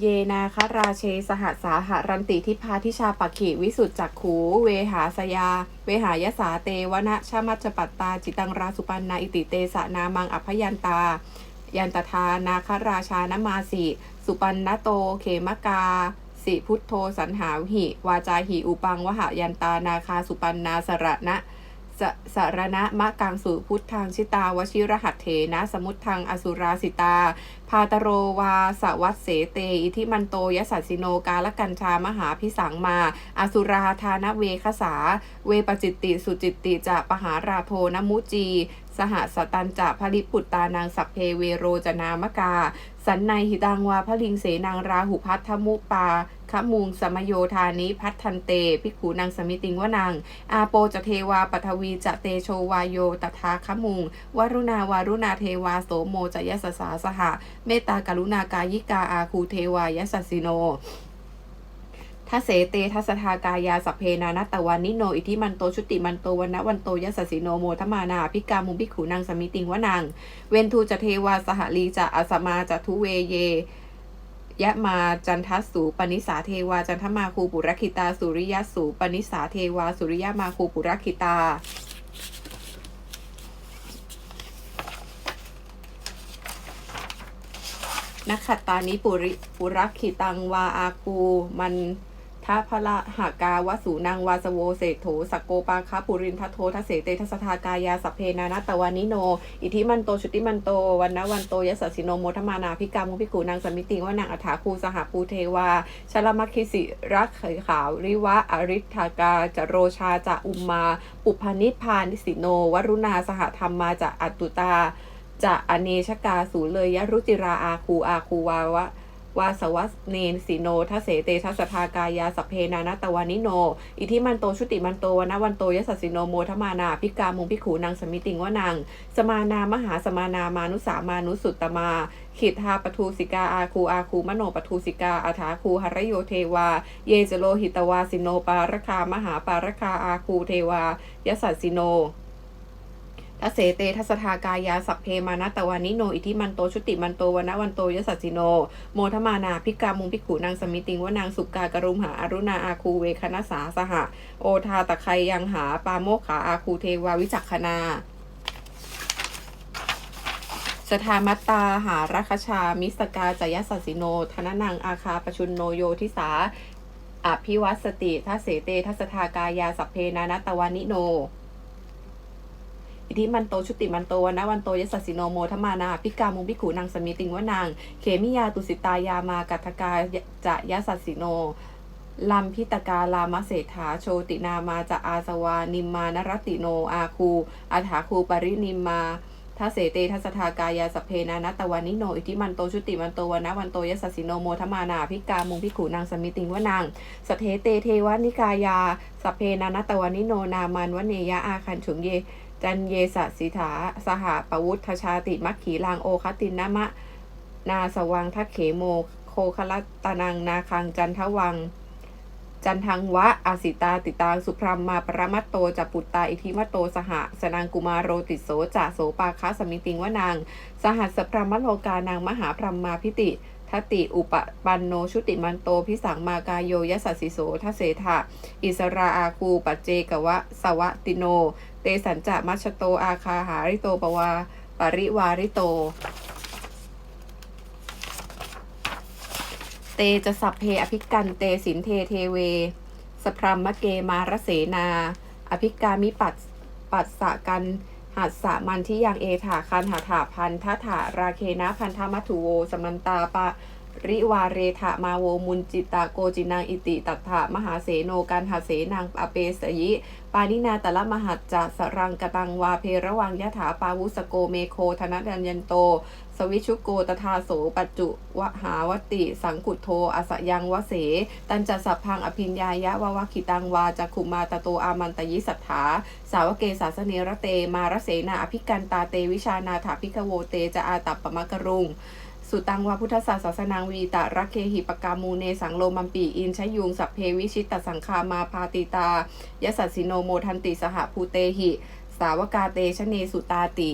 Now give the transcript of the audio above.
เยนาคราเชสหสาหารันติทิพาทิชาปักขิวิสุทธจักขูเวหาสยา เวหายสาเตวนะชามัจจปัตตา จิตังราสุปันนาอิติเตสะนามังอภยันตา ยันตทานาคราชานมาสิ สุปันนโตเขมกา สิพุทโธสันหาหิ วาจาหิอุปังวหายันตานาคาสุปันนาสระนะ สสารณะมะกังสุพุทธังชิตาวชิรหัตเถนะ สมุทธังอสุราสิตา พาตโรวาสวัสเสเต อิทิมันโตยสัสสิโนกาลกัญชามหาพิสังมา อสุราธานเวคสา เวปจิตติสุจิตติจะปหาราโทนมุจี สหสตันจะพลิปุตตานางสัพเพเวโรจนามกา สันในหิตังวาพลิงเสนางราหุพัทธมุปาขมุงสมโยธานิพัทันเตภิกขูนางสมิติงวนังอาโปจะเทวาปทวีจะเตโชวายโยตถาคมุง วรุณาวารุณาเทวาโสโมจะยสสาสหะ เมตตากรุณากายิกาอาคูเทวายสสิโน ทัสเสเตทัสทากายาสัพเพนานัตตวันนิโน อิทิมันโตชุติมันโตวันนะวันโตยสสสิโนโมทมานาพิกามุมพิกขูนางสมิติงวนังเวนทูจะเทวาสหลีจะอสมาจะทุเวเยยะมาจันทัสสูปนิสาเทวาจันทมาคูปุรคิตาสุริยสูปนิสาเทวาสุริยมาคูปุรคิตานักขัตตานิปุริปุรักขิตังวาอากูมัน ทะพละหากาวสูนางวาสโวเศโถสกโกปาคาปุรินทโททเสเตทสทากายาสัพเพนานัตตวานิโน อิทิมันโตชุติมันโตวันนะวันโตยสสสิโนโมทมานาพิกามุพิกูนางสมิติว่านางอัฐาคูสหปูเทวาชลมัคคิสิรักเขยขาวริวะอริธากาจโรชาจะอุมมา ปุพานิพพานิสิโน วรุณาสหธรรมมาจะอัตตุตาจะอเนชกาสูเลยยรุจิราอาคูอาคูวาวะ วาสวัสเนนสิโนทเสเตทัสทากายาสเพนานาตวานิโน อิทิมันโตชุติมันโตวนวันโตยสสสิโนโมทมานาพิกามุงพิขูนางสมิติงวานางสมานามหาสมานามานุสามานุสุตตมาขิทาปทูสิกาอาคูอาคูมโนปทูสิกาอาถาคูหรโยเทวา เยจโลหิตวาสิโนปารคามหาปารคาอาคูเทวายสัสสิโน ทัเสเตทัสทากายาสัพเพมานะตะวานิโน อิทิมันโตชุติมันโตวนะวันโตยสัสสิโน โมทมานาพิกามุงพิกขูนางสมิติงว่านางสุกากรุมหาอารุณาอาคูเวคณสาสหะ โอทาตะไคยังหาปาโมกขาอาคูเทวาวิจักขนาสทามัตตาหารัคชา มิสกาจยสัสสิโน ธนนังอาคาปชุนโนโยทิสาอภิวัสสติทัเสเตทัสทากายาสัพเพนานะตะวานิโน อิทิมันโตชุติมันโตวันนะวันโตยสสสิโนโมทมานาพิกามุงพิขูนางสมิติงวนางเขมิยาตุสิตายามากัตกาจะยสสสิโนลัมพิตกาลามเศรษฐาโชตินามาจะอาสวานิมมานรติโนอาคูอาถาคูปรินิมมาทัเสเตทัสทากายาสเพนานัตตวานิโน อิทิมันโตชุติมันโตวันนะวันโตยสสสิโนโมทมานาพิกามุงพิขูนางสมิติงวนางสเทเตเทวานิกายาสเพนานัตตวานิโนนามันวเนยะอาคันฉุงเย จันเยสสิถาสหปวุฒชาติมัคขีลางโอคตินนมะ นาสวังทักเขโมโคคลัตตนังนาคังจันทวัง จันทังวะอาสิตาติตางสุพรมมาปรมัตโตจัปุตตาอิทิมัตโตสหสนังกุมารโรติโสจะโสปาคาสมิติงวนาง สหัสพรหมโลกานางมหาพรมมาพิติทติอุปปันโนชุติมันโตพิสังมากายโยยสัสสิโสทเสถะอิสราอาคูปัจเจกวะสวะติโน เตสัญจะมัชโตอาคาหาริโตปวาปริวาริโต เตจะสัพเพอภิกันเตสินเทเทเว สพรัมมะเกมารเสนา อภิกามิปัสปัสสะกันหัสสะมันที่ยังเอถาคันหาถาพันทถาราเคนะพันธมัตุโว สมันตาปะ ริวาเรทะมาโวมุนจิตตาโกจินังอิติตัถะมหาเสโนกันหาเสนางอเปสยิ ปานินาตละมหัจจะสรังกตังวาเพระวังยะถาปาวุสโกเมโคธนัญญันโต สวิชุโกตทาโสปัจจุวหาวติ สังกุโทอสยังวเส ตันจะสัพพังอภิญญายะววคิตังวาจักขุมาตโตอามันตยิสัทธาสาวเกสาสเนระเตมารเสนาอภิกันตาเตวิชานาถาพิกโวเตจะอาตัปปมะกรุง สุตังวาพุทธศาสสนางวีตะรักเคหิปกามูเนสังโลมัมปีอินชยุงสัพเพวิชิตตสังคามาพาติตายสัสสิโนโมทันติสหภูเตหิ สาวกาเตชะเนสุตาติ